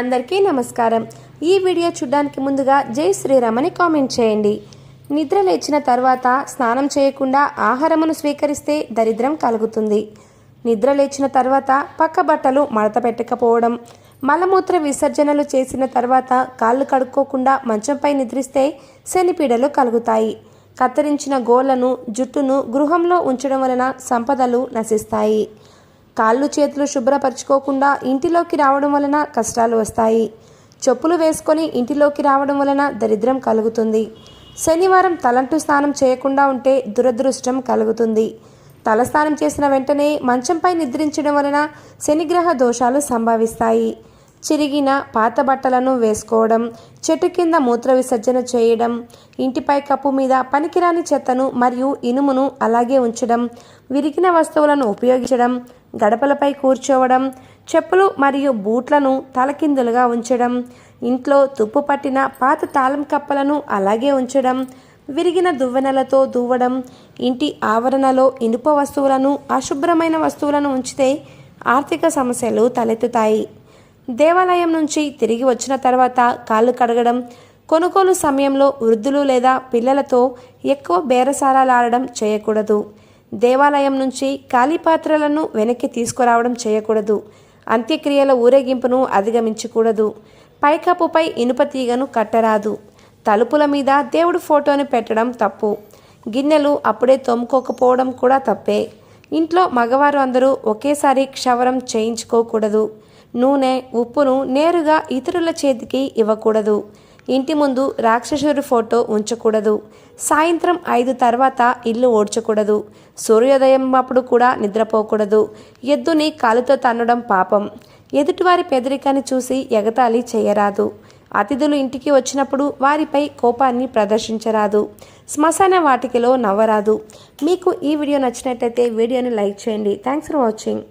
అందరికీ నమస్కారం. ఈ వీడియో చూడడానికి ముందుగా జై శ్రీరామ్ అని కామెంట్ చేయండి. నిద్ర లేచిన తర్వాత స్నానం చేయకుండా ఆహారమును స్వీకరిస్తే దరిద్రం కలుగుతుంది. నిద్ర లేచిన తర్వాత పక్క బట్టలు మడత పెట్టకపోవడం మలమూత్ర విసర్జనలు చేసిన తర్వాత కాళ్ళు కడుక్కోకుండా మంచంపై నిద్రిస్తే శనిపీడలు కలుగుతాయి. కత్తిరించిన గోళ్ళను జుట్టును గృహంలో ఉంచడం వలన సంపదలు నశిస్తాయి. కాళ్ళు చేతులు శుభ్రపరచుకోకుండా ఇంటిలోకి రావడం వలన కష్టాలు వస్తాయి. చెప్పులు వేసుకొని ఇంటిలోకి రావడం వలన దరిద్రం కలుగుతుంది. శనివారం తలంటు స్నానం చేయకుండా ఉంటే దురదృష్టం కలుగుతుంది. తలస్నానం చేసిన వెంటనే మంచంపై నిద్రించడం వలన శనిగ్రహ దోషాలు సంభవిస్తాయి. చిరిగిన పాత బట్టలను వేసుకోవడం చెట్టు కింద మూత్ర విసర్జన చేయడం ఇంటిపై కప్పు మీద పనికిరాని చెత్తను మరియు ఇనుమును అలాగే ఉంచడం విరిగిన వస్తువులను ఉపయోగించడం గడపలపై కూర్చోవడం చెప్పులు మరియు బూట్లను తలకిందులుగా ఉంచడం ఇంట్లో తుప్పు పట్టిన పాత తాళం కప్పలను అలాగే ఉంచడం విరిగిన దువ్వెనలతో దువ్వడం ఇంటి ఆవరణలో ఇనుప వస్తువులను అశుభ్రమైన వస్తువులను ఉంచితే ఆర్థిక సమస్యలు తలెత్తుతాయి. దేవాలయం నుంచి తిరిగి వచ్చిన తర్వాత కాళ్ళు కడగడం కొనుగోలు సమయంలో వృద్ధులు లేదా పిల్లలతో ఎక్కువ బేరసారాలాడడం చేయకూడదు. దేవాలయం నుంచి ఖాళీ పాత్రలను వెనక్కి తీసుకురావడం చేయకూడదు. అంత్యక్రియల ఊరేగింపును అధిగమించకూడదు. పైకప్పుపై ఇనుప తీగను కట్టరాదు. తలుపుల మీద దేవుడు ఫోటోను పెట్టడం తప్పు. గిన్నెలు అప్పుడే తోముకోకపోవడం కూడా తప్పే. ఇంట్లో మగవారు అందరూ ఒకేసారి క్షవరం చేయించుకోకూడదు. నూనె ఉప్పును నేరుగా ఇతరుల చేతికి ఇవ్వకూడదు. ఇంటి ముందు రాక్షసుడి ఫోటో ఉంచకూడదు. సాయంత్రం ఐదు తర్వాత ఇల్లు ఓడ్చకూడదు. సూర్యోదయం అప్పుడు కూడా నిద్రపోకూడదు. ఎద్దుని కాలుతో తన్నడం పాపం. ఎదుటివారి పెదరికాన్ని చూసి ఎగతాళి చేయరాదు. అతిథులు ఇంటికి వచ్చినప్పుడు వారిపై కోపాన్ని ప్రదర్శించరాదు. శ్మశాన వాటికలో నవ్వరాదు. మీకు ఈ వీడియో నచ్చినట్లయితే వీడియోని లైక్ చేయండి. Thanks for watching